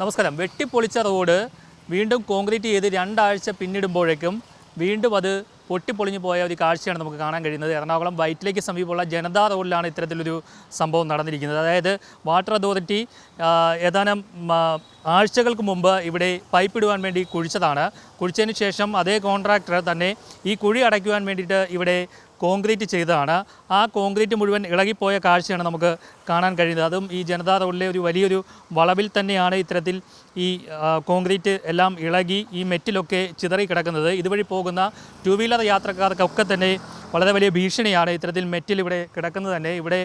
നമസ്കാരം. വെട്ടിപ്പൊളിച്ച റോഡ് വീണ്ടും കോൺക്രീറ്റ് ചെയ്ത് രണ്ടാഴ്ച പിന്നിടുമ്പോഴേക്കും വീണ്ടും അത് പൊട്ടിപ്പൊളിഞ്ഞു പോയ ഒരു കാഴ്ചയാണ് നമുക്ക് കാണാൻ കഴിയുന്നത്. എറണാകുളം വൈറ്റിലേക്ക് സമീപമുള്ള ജനതാ റോഡിലാണ് ഇത്തരത്തിലൊരു സംഭവം നടന്നിരിക്കുന്നത്. അതായത് വാട്ടർ അതോറിറ്റി ഏതാനും ആഴ്ചകൾക്ക് മുമ്പ് ഇവിടെ പൈപ്പ് ഇടുവാൻ വേണ്ടി കുഴിച്ചതാണ്. കുഴിച്ചതിന് ശേഷം അതേ കോൺട്രാക്ടർ തന്നെ ഈ കുഴി അടയ്ക്കുവാൻ വേണ്ടിയിട്ട് ഇവിടെ കോൺക്രീറ്റ് ചെയ്തതാണ്. ആ കോൺക്രീറ്റ് മുഴുവൻ ഇളകിപ്പോയ കാഴ്ചയാണ് നമുക്ക് കാണാൻ കഴിയുന്നത്. അതും ഈ ജനതാ റോഡിലെ ഒരു വലിയൊരു വളവിൽ തന്നെയാണ് ഇത്തരത്തിൽ ഈ കോൺക്രീറ്റ് എല്ലാം ഇളകി ഈ മെറ്റിലൊക്കെ ചിതറി കിടക്കുന്നത്. ഇതുവഴി പോകുന്ന ടു വീലർ യാത്രക്കാർക്കൊക്കെ തന്നെ വളരെ വലിയ ഭീഷണിയാണ് ഇത്തരത്തിൽ മെറ്റിൽ ഇവിടെ കിടക്കുന്നത് തന്നെ. ഇവിടെ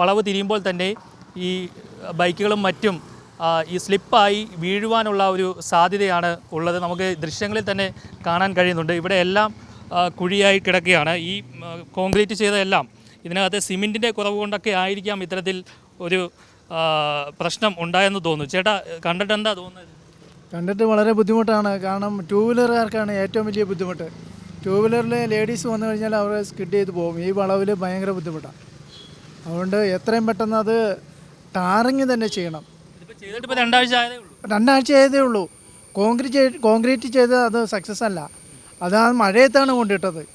വളവ് തിരിയുമ്പോൾ തന്നെ ഈ ബൈക്കുകളും മറ്റും ഈ സ്ലിപ്പായി വീഴുവാനുള്ള ഒരു സാധ്യതയാണ് ഉള്ളത്. നമുക്ക് ദൃശ്യങ്ങളിൽ തന്നെ കാണാൻ കഴിയുന്നുണ്ട്. ഇവിടെ എല്ലാം കുഴിയായി കിടക്കുകയാണ്. ഈ കോൺക്രീറ്റ് ചെയ്തതെല്ലാം ഇതിനകത്ത് സിമെന്റിന്റെ കുറവ് കൊണ്ടൊക്കെ ആയിരിക്കാം ഇത്തരത്തിൽ ഒരു പ്രശ്നം ഉണ്ടായെന്ന് തോന്നുന്നു. ചേട്ടാ കണ്ടിട്ട് എന്താ തോന്നുന്നത്? കണ്ടിട്ട് വളരെ ബുദ്ധിമുട്ടാണ്. കാരണം ടൂ വീലറുകാർക്കാണ് ഏറ്റവും വലിയ ബുദ്ധിമുട്ട്. ടൂ വീലറിൽ ലേഡീസ് വന്നു കഴിഞ്ഞാൽ അവർ സ്കിഡ് ചെയ്ത് പോകും. ഈ വളവിൽ ഭയങ്കര ബുദ്ധിമുട്ടാണ് അതുകൊണ്ട് എത്രയും പെട്ടെന്ന് അത് ടാറിങ് തന്നെ ചെയ്യണം. രണ്ടാഴ്ച ആയതേ ഉള്ളൂ. രണ്ടാഴ്ച ആയതേ ഉള്ളൂ. കോൺക്രീറ്റ് കോൺക്രീറ്റ് ചെയ്ത് അത് സക്സസ് അല്ല. അത് ആ മഴയത്താണ് കൊണ്ടിട്ടത്.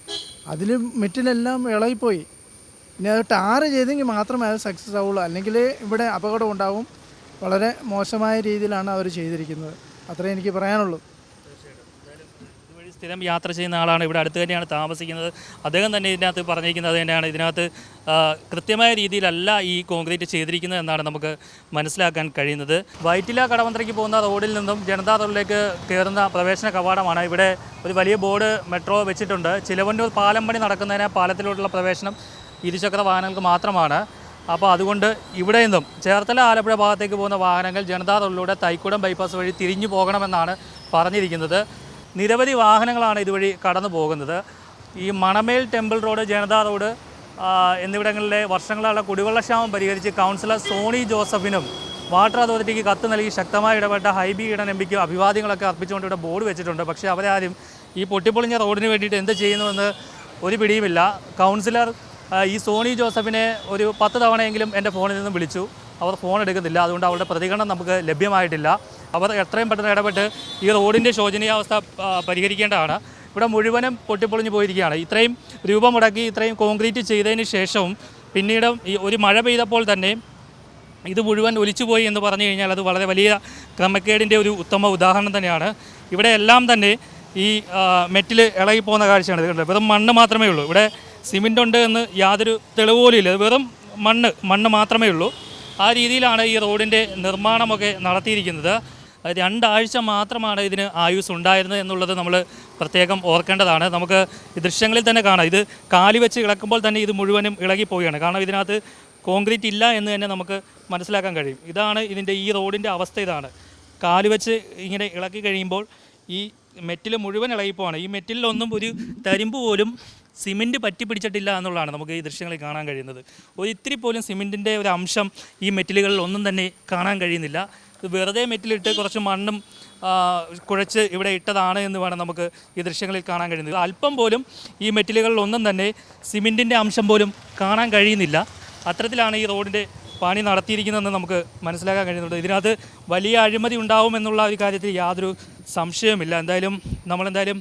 അതിൽ മെറ്റിലെല്ലാം ഇളകിപ്പോയി. ഇനി അത് ടാറ് ചെയ്തെങ്കിൽ മാത്രമേ അത് സക്സസ് ആവുള്ളൂ. അല്ലെങ്കിൽ ഇവിടെ അപകടം ഉണ്ടാവും. വളരെ മോശമായ രീതിയിലാണ് അവർ ചെയ്തിരിക്കുന്നത്. അത്രേ എനിക്ക് പറയാനുള്ളൂ. സ്ഥിരം യാത്ര ചെയ്യുന്ന ആളാണ്. ഇവിടെ അടുത്ത് തന്നെയാണ് താമസിക്കുന്നത്. അദ്ദേഹം തന്നെ ഇതിനകത്ത് പറഞ്ഞിരിക്കുന്നത് തന്നെയാണ്. ഇതിനകത്ത് കൃത്യമായ രീതിയിലല്ല ഈ കോൺക്രീറ്റ് ചെയ്തിരിക്കുന്നത് എന്നാണ് നമുക്ക് മനസ്സിലാക്കാൻ കഴിയുന്നത്. വൈറ്റില കടവന്ത്രയ്ക്ക് പോകുന്ന റോഡിൽ നിന്നും ജനതാ റോഡിലേക്ക് കയറുന്ന പ്രവേശന കവാടമാണ്. ഇവിടെ ഒരു വലിയ ബോർഡ് മെട്രോ വെച്ചിട്ടുണ്ട്. ചിലവന്നൂർ പാലം പണി നടക്കുന്നതിന് പാലത്തിലോട്ടുള്ള പ്രവേശനം ഇരുചക്ര വാഹനങ്ങൾക്ക് മാത്രമാണ്. അപ്പോൾ അതുകൊണ്ട് ഇവിടെ നിന്നും ചേർത്തല ആലപ്പുഴ ഭാഗത്തേക്ക് പോകുന്ന വാഹനങ്ങൾ ജനതാ റോഡിലൂടെ തൈക്കുടം ബൈപ്പാസ് വഴി തിരിഞ്ഞു പോകണമെന്നാണ് പറഞ്ഞിരിക്കുന്നത്. നിരവധി വാഹനങ്ങളാണ് ഇതുവഴി കടന്നു പോകുന്നത്. ഈ Manamel temple road Janata road എന്നിവിടങ്ങളിലെ വർഷങ്ങളായുള്ള കുടിവെള്ളക്ഷാമം പരിഹരിച്ച് കൗൺസിലർ സോണി ജോസഫിനും വാട്ടർ അതോറിറ്റിക്ക് കത്ത് നൽകി ശക്തമായി ഇടപെട്ട ഹൈബി ഈഡൻ എം പിക്ക് അഭിവാദ്യങ്ങളൊക്കെ അർപ്പിച്ചുകൊണ്ട് ഇവിടെ ബോർഡ് വെച്ചിട്ടുണ്ട്. പക്ഷേ അവരാരും ഈ പൊട്ടിപ്പൊളിഞ്ഞ റോഡിന് വേണ്ടിയിട്ട് എന്ത് ചെയ്യുന്നുവെന്ന് ഒരു പിടിയുമില്ല. കൗൺസിലർ ഈ സോണി ജോസഫിനെ ഒരു പത്ത് തവണയെങ്കിലും എന്റെ ഫോണിൽ നിന്നും വിളിച്ചു. അവർ ഫോൺ എടുക്കുന്നില്ല. അതുകൊണ്ട് അവരുടെ പ്രതികരണം നമുക്ക് ലഭ്യമായിട്ടില്ല. അവർ എത്രയും പെട്ടെന്ന് ഇടപെട്ട് ഈ റോഡിന്റെ ശോചനീയാവസ്ഥ പരിഹരിക്കേണ്ടതാണ്. ഇവിടെ മുഴുവനും പൊട്ടിപ്പൊളിഞ്ഞു പോയിരിക്കുകയാണ്. ഇത്രയും രൂപ മുടക്കി ഇത്രയും കോൺക്രീറ്റ് ചെയ്തതിന് ശേഷവും പിന്നീട് ഈ ഒരു മഴ പെയ്തപ്പോൾ തന്നെ ഇത് മുഴുവൻ ഒലിച്ചുപോയി എന്ന് പറഞ്ഞു കഴിഞ്ഞാൽ അത് വളരെ വലിയ ക്രമക്കേടിന്റെ ഒരു ഉത്തമ ഉദാഹരണം തന്നെയാണ്. ഇവിടെ എല്ലാം തന്നെ ഈ മെറ്റിൽ ഇളകിപ്പോകുന്ന കാഴ്ചയാണ്. ഇത് വെറും മണ്ണ് മാത്രമേ ഉള്ളൂ. ഇവിടെ സിമെന്റ് ഉണ്ട് എന്ന് യാതൊരു തെളിവ് പോലും ഇല്ല വെറും മണ്ണ് മണ്ണ് മാത്രമേ ഉള്ളൂ. ആ രീതിയിലാണ് ഈ റോഡിന്റെ നിർമ്മാണമൊക്കെ നടത്തിയിരിക്കുന്നത്. രണ്ടാഴ്ച മാത്രമാണ് ഇതിന് ആയുസ് ഉണ്ടായിരുന്നത് എന്നുള്ളത് നമ്മൾ പ്രത്യേകം ഓർക്കേണ്ടതാണ്. നമുക്ക് ദൃശ്യങ്ങളിൽ തന്നെ കാണാം. ഇത് കാലി വെച്ച് ഇളക്കുമ്പോൾ തന്നെ ഇത് മുഴുവനും ഇളകിപ്പോവുകയാണ്. കാരണം ഇതിനകത്ത് കോൺക്രീറ്റ് ഇല്ല എന്ന് തന്നെ നമുക്ക് മനസ്സിലാക്കാൻ കഴിയും. ഇതാണ് ഇതിന്റെ ഈ റോഡിന്റെ അവസ്ഥ ഇതാണ്. കാൽ വെച്ച് ഇങ്ങനെ ഇളക്കി കഴിയുമ്പോൾ ഈ മെറ്റിൽ മുഴുവൻ ഇളകിപ്പോവാണ്. ഈ മെറ്റിലൊന്നും ഒരു തരിമ്പ് പോലും സിമെന്റ് പറ്റി പിടിച്ചിട്ടില്ല എന്നുള്ളതാണ് നമുക്ക് ഈ ദൃശ്യങ്ങളിൽ കാണാൻ കഴിയുന്നത്. ഒരു ഇത്തിരി പോലും സിമെന്റിന്റെ ഒരു അംശം ഈ മെറ്റിലുകളിൽ ഒന്നും തന്നെ കാണാൻ കഴിയുന്നില്ല. വെറുതെ മെറ്റിലിട്ട് കുറച്ച് മണ്ണും കുഴച്ച് ഇവിടെ ഇട്ടതാണ് എന്ന് വേണം നമുക്ക് ഈ ദൃശ്യങ്ങളിൽ കാണാൻ കഴിയുന്നത്. അല്പം പോലും ഈ മെറ്റിലുകളിൽ ഒന്നും തന്നെ സിമെന്റിന്റെ അംശം പോലും കാണാൻ കഴിയുന്നില്ല. അത്തരത്തിലാണ് ഈ റോഡിന്റെ പണി നടത്തിയിരിക്കുന്നതെന്ന് നമുക്ക് മനസ്സിലാക്കാൻ കഴിയുന്നുണ്ട്. ഇതിനകത്ത് വലിയ അഴിമതി ഉണ്ടാവുമെന്നുള്ള ഒരു കാര്യത്തിൽ യാതൊരു സംശയവുമില്ല. എന്തായാലും നമ്മളെന്തായാലും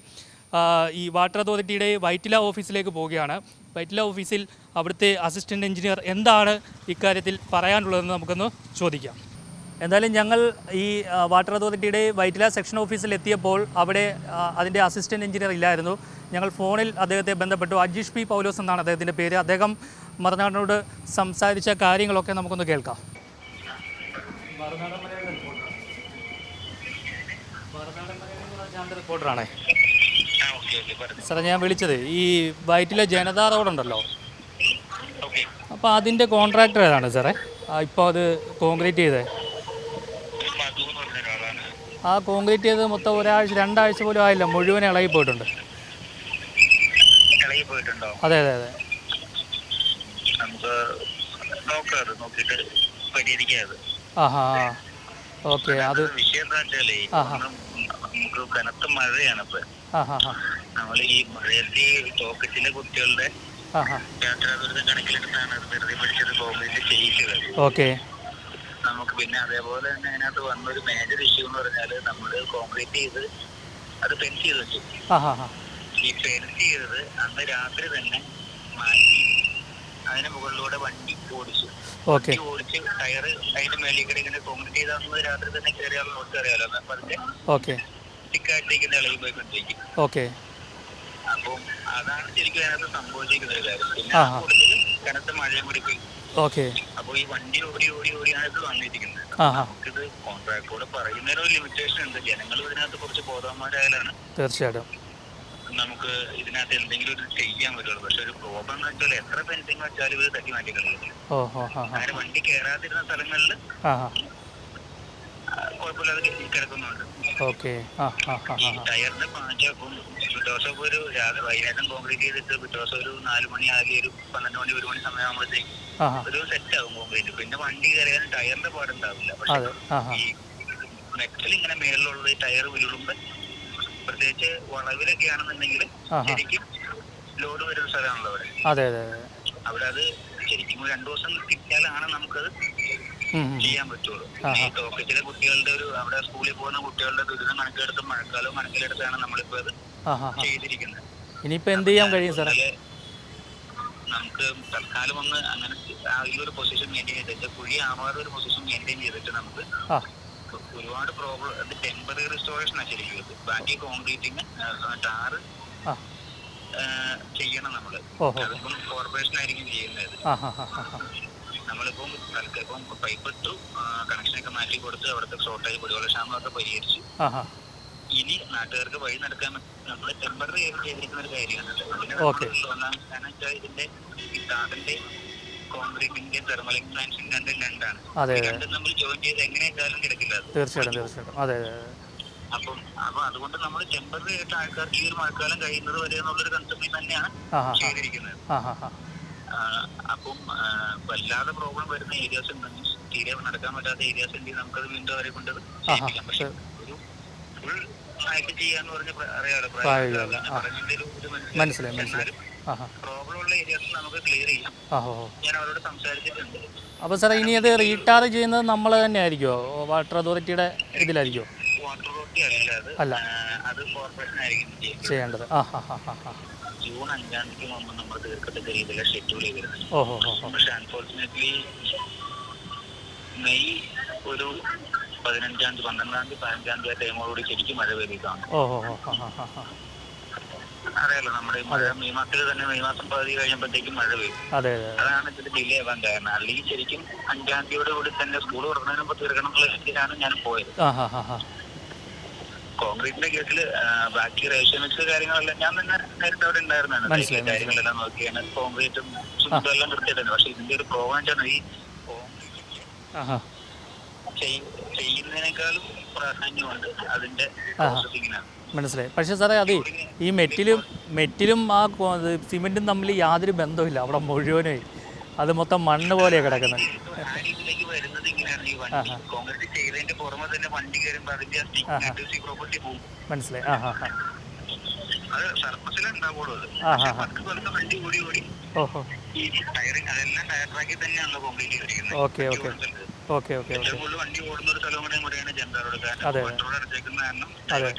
ഈ വാട്ടർ അതോറിറ്റിയുടെ വൈറ്റില ഓഫീസിലേക്ക് പോവുകയാണ്. വൈറ്റില ഓഫീസിൽ അവിടുത്തെ അസിസ്റ്റന്റ് എഞ്ചിനീയർ എന്താണ് ഇക്കാര്യത്തിൽ പറയാനുള്ളതെന്ന് നമുക്കൊന്ന് ചോദിക്കാം. എന്തായാലും ഞങ്ങൾ ഈ വാട്ടർ അതോറിറ്റിയുടെ വൈറ്റില സെക്ഷൻ ഓഫീസിൽ എത്തിയപ്പോൾ അവിടെ അതിന്റെ അസിസ്റ്റന്റ് എഞ്ചിനീയർ ഇല്ലായിരുന്നു. ഞങ്ങൾ ഫോണിൽ അദ്ദേഹത്തെ ബന്ധപ്പെട്ടു. അജീഷ് പി. പൗലോസ് എന്നാണ് അദ്ദേഹത്തിന്റെ പേര്. അദ്ദേഹം മറുനാടിനോട് സംസാരിച്ച കാര്യങ്ങളൊക്കെ നമുക്കൊന്ന് കേൾക്കാം. റിപ്പോർട്ടറാണേ ആ ഓക്കെ ഓക്കെ പറഞ്ഞു. സാറേ ഞാൻ വിളിച്ചത് ഈ വൈറ്റിലെ ജനതാ റോഡുണ്ടല്ലോ. ഓക്കെ. അപ്പോൾ അതിന്റെ കോൺട്രാക്ടർ ഏതാണ് സാറേ? ഇപ്പോൾ അത് കോൺക്രീറ്റ് ചെയ്തത് മധു എന്ന് പറഞ്ഞ ഒരാളാണ് ആ കോൺക്രീറ്റ് ചെയ്ത് മൊത്തം ഒരാഴ്ച രണ്ടാഴ്ച പോലും ആയില്ല. മുഴുവൻ ഇളകി പോയിട്ടുണ്ട്. അതെ അതെ അതെ. ആഹാ ഓക്കെ അത് നമുക്ക് കനത്ത മഴയാണ് ഇപ്പൊ. നമ്മൾ ഈ മഴയത്ത് ഈ പോക്കറ്റിലെ കുട്ടികളുടെ ആഹാ. യാത്രാ ദുരിതം കണക്കിലെടുത്താണ് അത് വെറുതെ പിടിച്ചത് കോൺക്രീറ്റ് ചെയ്യിച്ചത്. ഓക്കെ. നമുക്ക് പിന്നെ അതേപോലെ തന്നെ അതിനകത്ത് വന്നൊരു മേജർ ഇഷ്യൂ എന്ന് പറഞ്ഞാൽ നമ്മൾ കോൺക്രീറ്റ് ചെയ്ത് അത് ഫെൻസ് ചെയ്ത് വെച്ചു. ഈ ഫെൻസ് ചെയ്തത് അന്ന് രാത്രി തന്നെ മാറ്റി അതിന് മുകളിലൂടെ വണ്ടി ഓടിച്ചു. ഓക്കെ. വണ്ടി ഓടിച്ച് ടയറ് അതിന്റെ മേലെ കൂടെ ഇങ്ങനെ കോൺക്രീറ്റ് ചെയ്താൽ അന്ന് രാത്രി തന്നെ കയറിയാലും നോക്കി അറിയാലോ. അപ്പൊ അതിന്റെ ഓക്കെ. തിക്കായിട്ടേക്ക് ഇളകി പോയിക്കൊണ്ടിരിക്കും. ഓക്കെ. അപ്പം അതാണ് ശരിക്കും അതിനകത്ത് സംഭവിച്ചിരിക്കുന്ന ഒരു കാര്യം. പിന്നെ. കൂടുതൽ കനത്ത മഴയും കൂടി പോയി ഓക്കെ. അപ്പൊ ഈ വണ്ടി ഓടി ഓടി ഓടിയാണ് ഇത് വന്നിരിക്കുന്നത്. നമുക്കിത് കോൺട്രാക്ടോട് പറയുന്നതിന് ഒരു ലിമിറ്റേഷൻ ഉണ്ട്. ജനങ്ങൾ ഇതിനകത്ത് കുറച്ച് ബോധവാന്മാരായാലാണ്. തീർച്ചയായിട്ടും. നമുക്ക് ഇതിനകത്ത് എന്തെങ്കിലും ഒരു ചെയ്യാൻ പറ്റുള്ളൂ. പക്ഷെ ഒരു പ്രോബ്ലം എന്ന് വെച്ചാൽ എത്ര ഫെൻസിങ് വെച്ചാലും ഇത് തട്ടി മാറ്റി കളയുന്നു ഓ ഹോ ഹാ ഹാ. അങ്ങനെ വണ്ടി കയറാതിരുന്ന സ്ഥലങ്ങളിൽ കുഴപ്പമില്ലാതെ കിടക്കുന്നുണ്ട്. ഓക്കെ. ടയറിന്റെ പാഞ്ചാക്കും പിറ്റേ ഒരു രാവിലെ വൈകുന്നേരം കോൺക്രീറ്റ് ചെയ്തിട്ട് പിറ്റേ ഒരു നാല് മണി ആകെ ഒരു പന്ത്രണ്ട് മണി ഒരു മണി സമയമാകുമ്പോഴത്തേക്ക് ഒരു സെറ്റ് ആകും കോൺക്രീറ്റ് പിന്നെ വണ്ടി കയറിയാലും ടയറിന്റെ പാടുണ്ടാവില്ല പക്ഷെ ഈ മെറ്റൽ ഇങ്ങനെ മേളിലുള്ള ടയർ വീഴുമ്പോ പ്രത്യേകിച്ച് വളവിലൊക്കെ ആണെന്നുണ്ടെങ്കിൽ. ശരിക്കും ലോഡ് വരുന്ന സ്ഥലമാണല്ലോ അവിടെ. അവിടെ അത് ശരിക്കും രണ്ടു ദിവസം കിട്ടിയാലാണ് നമുക്കത്. ചെയ്യാൻ പറ്റുള്ളൂ. ഈ ടോക്കറ്റിലെ കുട്ടികളുടെ ഒരു അവിടെ സ്കൂളിൽ പോകുന്ന കുട്ടികളുടെ ദുരിതം കണക്കെടുത്ത് മഴക്കാലവും കണക്കിലെടുത്താണ് നമ്മളിപ്പോ അത് ചെയ്തിരിക്കുന്നത്. ഇനിയിപ്പോ എന്ത് ചെയ്യാൻ കഴിയും സാറേ? നമുക്ക് തൽക്കാലം ഒന്ന് അങ്ങനെ ഈ ഒരു പൊസിഷൻ മെയിന്റെയിൻ ചെയ്തിട്ട് കുഴി ആവാതെ ഒരു പൊസിഷൻ മെയിന്റെയിൻ ചെയ്തിട്ട് നമുക്ക് ഒരുപാട് പ്രോബ്ലം അത് ടെമ്പററി റിസ്റ്റോറേഷൻ ആണ് ശരിക്കും ബാക്കി കോൺക്രീറ്റിങ് ടാറ് ചെയ്യണം നമ്മൾ. അതിപ്പം കോർപ്പറേഷൻ ആയിരിക്കും ചെയ്യുന്നത്. നമ്മളിപ്പം ഇപ്പം പൈപ്പ് ഇട്ടു കണക്ഷനൊക്കെ മാറ്റി കൊടുത്ത് അവിടുത്തെ ഷോർട്ടേജ് കുടിവെള്ള ക്ഷാമമൊക്കെ പരിഹരിച്ചു. ഇനി നാട്ടുകാർക്ക് വഴി നടക്കാൻ നമ്മൾ ടെമ്പററി ആയിട്ട് ചെയ്തിരിക്കുന്ന ഒരു കാര്യമാണ്. ഒന്നാം കാരണം വെച്ചാൽ ഇതിന്റെ ഈ ടാറിന്റെ കോൺക്രീറ്റിന്റെ തെർമൽ എക്സ്പാൻഷൻ രണ്ടും രണ്ടാണ് അതെ ഈ രണ്ടും നമ്മൾ ജോയിൻ ചെയ്ത് കിടക്കില്ല തീർച്ചയായിട്ടും തീർച്ചയായിട്ടും. അതെ അപ്പം അപ്പൊ അതുകൊണ്ട് നമ്മൾ ടെമ്പററി ആയിട്ട് ആൾക്കാർക്ക് ഈ ഒരു മഴക്കാലം കഴിയുന്നത് വരെ എന്നുള്ളൊരു കൺസെപ്റ്റിൽ തന്നെയാണ് ചെയ്തിരിക്കുന്നത്. അപ്പം വല്ലാതെ പ്രോബ്ലം വരുന്ന ഏരിയാസ് ഉണ്ടെങ്കിൽ തീരെ നടക്കാൻ പറ്റാത്ത ഏരിയാസ് ഉണ്ടെങ്കിൽ നമുക്കത് വീണ്ടും അവരെ കൊണ്ട് ചെയ്യിപ്പിക്കാം. പക്ഷെ ഒരു ഫുൾ ആയിട്ട് ചെയ്യാന്ന് പറഞ്ഞ അറിയാലോ മനസ്സിലായി. മനസ്സിലായി പ്രോബ്ലം ഉള്ള ഏരിയാസ് നമുക്ക് ക്ലിയർ ചെയ്യാം. ഞാൻ അവരോട് സംസാരിച്ചിട്ടുണ്ട്. അപ്പോൾ സാറേ ഇനി അത് റീചാർജ് ചെയ്യുന്നത് നമ്മൾ തന്നെ ആയിരിക്കുമോ വാട്ടർ അതോറിറ്റിയുടെ ഇതിലായിരിക്കുമോ വാട്ടർ അതോറിറ്റി അല്ല. അത് അത് കോർപ്പറേഷൻ ആയിരിക്കും ചെയ്യേണ്ടത്. ആ ഹാ ഹാ ഹാ. ജൂൺ അഞ്ചാം തീയതി മുമ്പ് നമ്മൾ തീർക്കത്തക്ക രീതിയിലാണ് ഷെഡ്യൂൾ ചെയ്തിരുന്നത് ഓ ഹോ ഹോ ഹോ. പക്ഷെ അൺഫോർച്ചുനേറ്റ്ലി മെയ് ഒരു പതിനഞ്ചാം തീയതി പന്ത്രണ്ടാം തീയതി പതിനഞ്ചാം തീയതി ടൈമോടുകൂടി ശരിക്കും മഴ ഹാ അറിയാലോ നമ്മുടെ മഴ മെയ് മാസത്തിൽ തന്നെ മെയ് മാസം പകുതി കഴിയുമ്പോഴത്തേക്കും മഴ പെയ്യും അതെ അതെ അതെ. അതാണ് ഇതിന്റെ ഡിലേ ആവാൻ കാരണം. അല്ലെങ്കിൽ ശരിക്കും അഞ്ചാം തീയതിയോട് കൂടി തന്നെ സ്കൂൾ തുറക്കുന്നതിന് മുമ്പ് തീർക്കണം എന്നുള്ള രീതിയിലാണ് ഞാൻ പോയത്. കോൺക്രീറ്റിന്റെ കേസിൽ ബാക്കി റേഷ്യോമിക്സ് കാര്യങ്ങളെല്ലാം ഞാൻ തന്നെ നേരത്തെ അവിടെ ഉണ്ടായിരുന്നാണ് മനസ്സിലായി, കാര്യങ്ങളെല്ലാം നോക്കിയാണ് കോൺക്രീറ്റും ഫുഡും എല്ലാം കൃത്യമായിട്ട് പക്ഷെ ഇതിന്റെ ഒരു പ്രോബ്ലം ആണ് ഈ ചെയ്യുന്നതിനേക്കാളും പ്രാധാന്യമുണ്ട് അതിന്റെ. പ്രോസസ്സിങ്ങിനാണ് മനസ്സിലായി. പക്ഷേ സാറേ അത് ഈ മെറ്റിലും മെറ്റിലും ആ സിമെന്റും സിമെന്റും തമ്മിൽ യാതൊരു ബന്ധവുമില്ല. അവിടെ മുഴുവനായി. അത് മൊത്തം മണ്ണ് പോലെയാണ് കിടക്കുന്നത്. ആ രീതിയിലേക്ക് വരുന്നത് ഇങ്ങനെയാണ് ഈ വണ്ടി. കോൺക്രീറ്റ് ചെയ്തതിന്റെ പുറമെ തന്നെ വണ്ടി കയറുമ്പോൾ അതിന്റെ സ്റ്റിക്ക് പ്രോപ്പർട്ടി പോകും. മനസ്സിലായി. അത് സർഫസിലേ ഉണ്ടാവുള്ളൂ അത്. പതുക്കെ പതുക്കെ വണ്ടി ഓടി ഓടി ഓഹോ. ഈ ടയറിങ് അതെല്ലാം ടയർ ട്രാക്കിൽ തന്നെയാണല്ലോ കോൺക്രീറ്റ് ചെയ്തിരിക്കുന്നത് ഓക്കെ ഓക്കെ. ഓക്കെ ഓക്കേ വണ്ടി ഓടുന്ന ഒരു സ്ഥലം കൂടെയും കൂടെയാണ് അതെ. കൺട്രോൾ അടച്ചേക്കുന്ന കാരണം അതെ.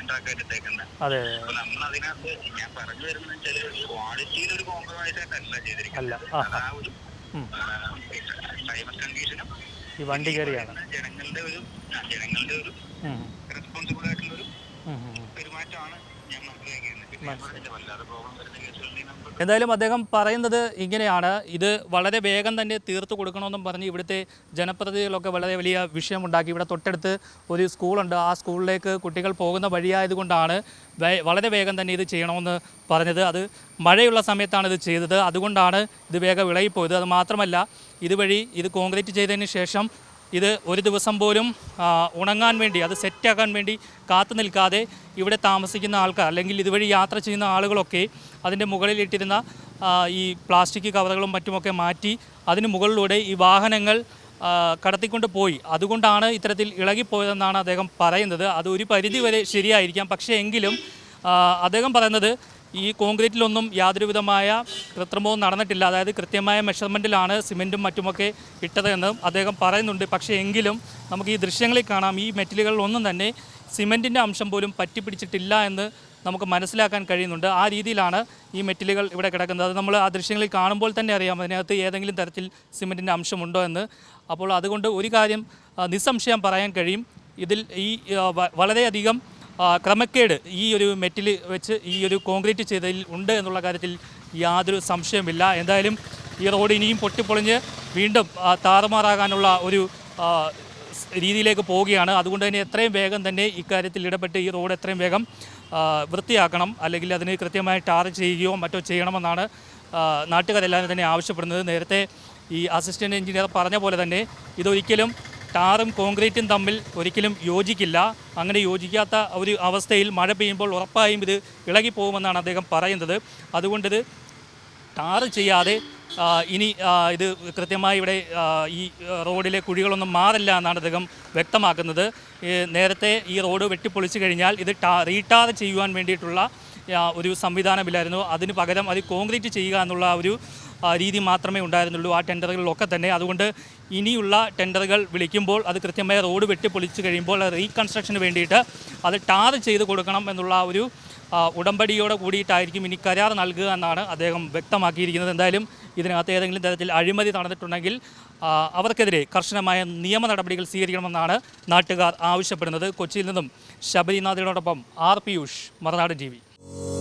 അതെ അപ്പൊ നമ്മൾ അതിനകത്ത് ഞാൻ പറഞ്ഞു വരുന്നത് വെച്ചാൽ ക്വാളിറ്റിയിൽ ഒരു കോംപ്രമൈസ് ആയിട്ടല്ല ചെയ്തിരിക്കുന്നത്. അല്ല. ആ ഒരു. ക്ലൈമറ്റ് കണ്ടീഷനും ഈ വണ്ടി കയറിയാണ്. ജനങ്ങളുടെ ഒരു ജനങ്ങളുടെ ഒരു റെസ്പോൺസിബിൾ ആയിട്ടുള്ള ഒരു. പെരുമാറ്റമാണ് ഞാൻ മനസ്സിലാക്കിയിരുന്നത് എന്തായാലും അദ്ദേഹം പറയുന്നത് ഇങ്ങനെയാണ്. ഇത് വളരെ വേഗം തന്നെ തീർത്തു കൊടുക്കണമെന്നും പറഞ്ഞ് ഇവിടുത്തെ ജനപ്രതിനിധികളൊക്കെ വളരെ വലിയ വിഷയമുണ്ടാക്കി. ഇവിടെ തൊട്ടടുത്ത് ഒരു സ്കൂളുണ്ട്. ആ സ്കൂളിലേക്ക് കുട്ടികൾ പോകുന്ന വഴിയായതുകൊണ്ടാണ് വളരെ വേഗം തന്നെ ഇത് ചെയ്യണമെന്ന് പറഞ്ഞത്. അത് മഴയുള്ള സമയത്താണ് ഇത് ചെയ്തത്. അതുകൊണ്ടാണ് ഇത് വേഗം വിളയിപ്പോയത്. അത് മാത്രമല്ല ഇതുവഴി ഇത് കോൺക്രീറ്റ് ചെയ്തതിന് ശേഷം ഇത് ഒരു ദിവസം പോലും ഉണങ്ങാൻ വേണ്ടി അത് സെറ്റാക്കാൻ വേണ്ടി കാത്തു നിൽക്കാതെ ഇവിടെ താമസിക്കുന്ന ആൾക്കാർ അല്ലെങ്കിൽ ഇതുവഴി യാത്ര ചെയ്യുന്ന ആളുകളൊക്കെ അതിന്റെ മുകളിലിട്ടിരുന്ന ഈ പ്ലാസ്റ്റിക് കവറുകളും മറ്റുമൊക്കെ മാറ്റി അതിന് മുകളിലൂടെ ഈ വാഹനങ്ങൾ കടത്തിക്കൊണ്ട് പോയി. അതുകൊണ്ടാണ് ഇത്തരത്തിൽ ഇളകിപ്പോയതെന്നാണ് അദ്ദേഹം പറയുന്നത്. അത് ഒരു പരിധി വരെ ശരിയായിരിക്കാം. പക്ഷേ എങ്കിലും അദ്ദേഹം പറയുന്നത് ഈ കോൺക്രീറ്റിലൊന്നും യാതൊരുവിധമായ കൃത്രിമവും നടന്നിട്ടില്ല. അതായത് കൃത്യമായ മെഷർമെന്റിലാണ് സിമെന്റും മറ്റുമൊക്കെ ഇട്ടതെന്ന് അദ്ദേഹം പറയുന്നുണ്ട്. പക്ഷേ എങ്കിലും നമുക്ക് ഈ ദൃശ്യങ്ങളിൽ കാണാം. ഈ മെറ്റലുകളിലൊന്നും തന്നെ സിമെന്റിന്റെ അംശം പോലും പറ്റിപ്പിടിച്ചിട്ടില്ല എന്ന് നമുക്ക് മനസ്സിലാക്കാൻ കഴിയുന്നുണ്ട്. ആ രീതിയിലാണ് ഈ മെറ്റലുകൾ ഇവിടെ കിടക്കുന്നത്. അത് നമ്മൾ ആ ദൃശ്യങ്ങളിൽ കാണുമ്പോൾ തന്നെ അറിയാം അതിനകത്ത് ഏതെങ്കിലും തരത്തിൽ സിമെന്റിന്റെ അംശമുണ്ടോ എന്ന്. അപ്പോൾ അതുകൊണ്ട് ഒരു കാര്യം നിസ്സംശയം പറയാൻ കഴിയും. ഇതിൽ ഈ വളരെയധികം ക്രമക്കേട് ഈ ഒരു മെറ്റിൽ വെച്ച് ഈ ഒരു കോൺക്രീറ്റ് ചെയ്തതിൽ ഉണ്ട് എന്നുള്ള കാര്യത്തിൽ യാതൊരു സംശയമില്ല എന്തായാലും ഈ റോഡ് ഇനിയും പൊട്ടിപ്പൊളിഞ്ഞ് വീണ്ടും താറുമാറാകാനുള്ള ഒരു രീതിയിലേക്ക് പോവുകയാണ്. അതുകൊണ്ട് തന്നെ എത്രയും വേഗം തന്നെ ഇക്കാര്യത്തിൽ ഇടപെട്ട് ഈ റോഡ് എത്രയും വേഗം വൃത്തിയാക്കണം. അല്ലെങ്കിൽ അതിന് കൃത്യമായി ടാർ ചെയ്യുകയോ മറ്റോ ചെയ്യണമെന്നാണ് നാട്ടുകാരെല്ലാവരും തന്നെ ആവശ്യപ്പെടുന്നത്. നേരത്തെ ഈ അസിസ്റ്റന്റ് എഞ്ചിനീയർ പറഞ്ഞ പോലെ തന്നെ ഇതൊരിക്കലും ടാറും കോൺക്രീറ്റും തമ്മിൽ ഒരിക്കലും യോജിക്കില്ല. അങ്ങനെ യോജിക്കാത്ത ഒരു അവസ്ഥയിൽ മഴ പെയ്യുമ്പോൾ ഉറപ്പായും ഇത് ഇളകിപ്പോകുമെന്നാണ് അദ്ദേഹം പറയുന്നത്. അതുകൊണ്ടിത് ടാറ് ചെയ്യാതെ ഇനി ഇത് കൃത്യമായി ഇവിടെ ഈ റോഡിലെ കുഴികളൊന്നും മാറില്ല എന്നാണ് അദ്ദേഹം വ്യക്തമാക്കുന്നത്. നേരത്തെ ഈ റോഡ് വെട്ടിപ്പൊളിച്ചു കഴിഞ്ഞാൽ ഇത് ടാ റീടാർ ചെയ്യുവാൻ വേണ്ടിയിട്ടുള്ള ഒരു സംവിധാനമില്ലായിരുന്നു അതിന് പകരം അത് കോൺക്രീറ്റ് ചെയ്യുക എന്നുള്ള ഒരു രീതി മാത്രമേ ഉണ്ടായിരുന്നുള്ളൂ ആ ടെൻഡറുകളിലൊക്കെ തന്നെ. അതുകൊണ്ട് ഇനിയുള്ള ടെൻഡറുകൾ വിളിക്കുമ്പോൾ അത് കൃത്യമായ റോഡ് വെട്ടിപ്പൊളിച്ച് കഴിയുമ്പോൾ റീകൺസ്ട്രക്ഷന് വേണ്ടിയിട്ട് അത് ടാർ ചെയ്ത് കൊടുക്കണം എന്നുള്ള ഒരു ഉടമ്പടിയോടെ കൂടിയിട്ടായിരിക്കും ഇനി കരാർ നൽകുക എന്നാണ് അദ്ദേഹം വ്യക്തമാക്കിയിരിക്കുന്നത്. എന്തായാലും ഇതിനകത്ത് ഏതെങ്കിലും തരത്തിൽ അഴിമതി നടന്നിട്ടുണ്ടെങ്കിൽ അവർക്കെതിരെ കർശനമായ നിയമ നടപടികൾ സ്വീകരിക്കണമെന്നാണ് നാട്ടുകാർ ആവശ്യപ്പെടുന്നത്. കൊച്ചിയിൽ നിന്നും ശബരിനാഥിനോടൊപ്പം R Piyush Marunadu T you